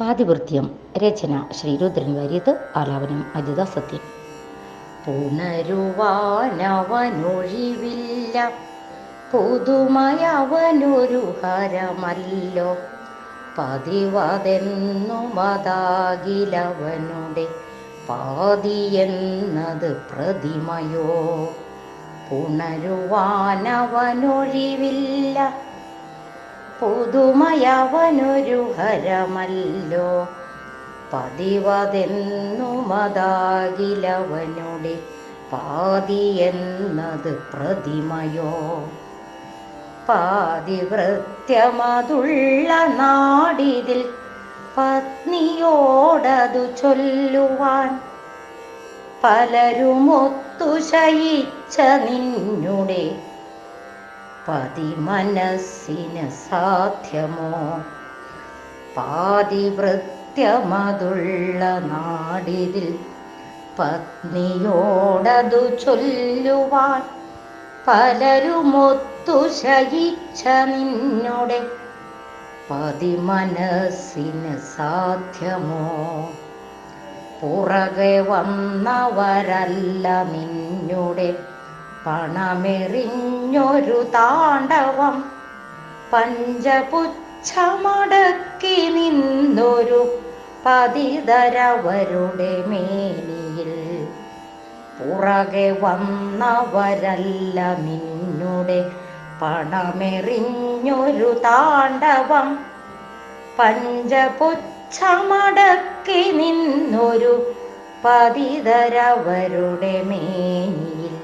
പാതിവൃത്യം. രചന ശ്രീ രുദ്രൻ വാര്യത്ത് ആലാപനം അജിത സത്യൻ. പുണരുവാനവനൊഴിവില്ല. പുതുമയവനൊരു ഹരമല്ലോ. പതിവതെന്നു മതാകിലവനുടെ പാതിയെന്നത് പ്രതിമയോ. പുണരുവാനവനൊഴിവില്ല. പുതുമയവനൊരു ഹരമല്ലോ. പതിവതെന്നു മതാകിലവനുടെ പാതിയെന്നത് പ്രതിമയോ. പാതിവൃത്യമതുള്ള നാടിതിൽ പത്നിയോടതു ചൊല്ലുവാൻ പലരുമൊത്തു ശയിച്ച നിന്നുടെ പതിമനസ്സിന് സാധ്യമോ? പാതിവൃത്യമതുള്ള നാടിതിൽ പത്നിയോടതു ചൊല്ലുവാൻ പലരുമൊത്തു ശയിച്ച നിന്നോടെ പതിമനസ്സിന് സാധ്യമോ? പുറകെ വന്നവരല്ല നിന്നുടെ പണമെറിഞ്ഞൊരു താണ്ഡവം. പഞ്ചപുച്ഛമടക്കി നിന്നൊരു പതിതരവരുടെ മേനിയിൽ. പുറകെ വന്നവരല്ല നിന്നുടെ പണമെറിഞ്ഞൊരു താണ്ഡവം. പഞ്ചപുച്ഛമടക്കി നിന്നൊരു പതിതരവരുടെ മേനിയിൽ.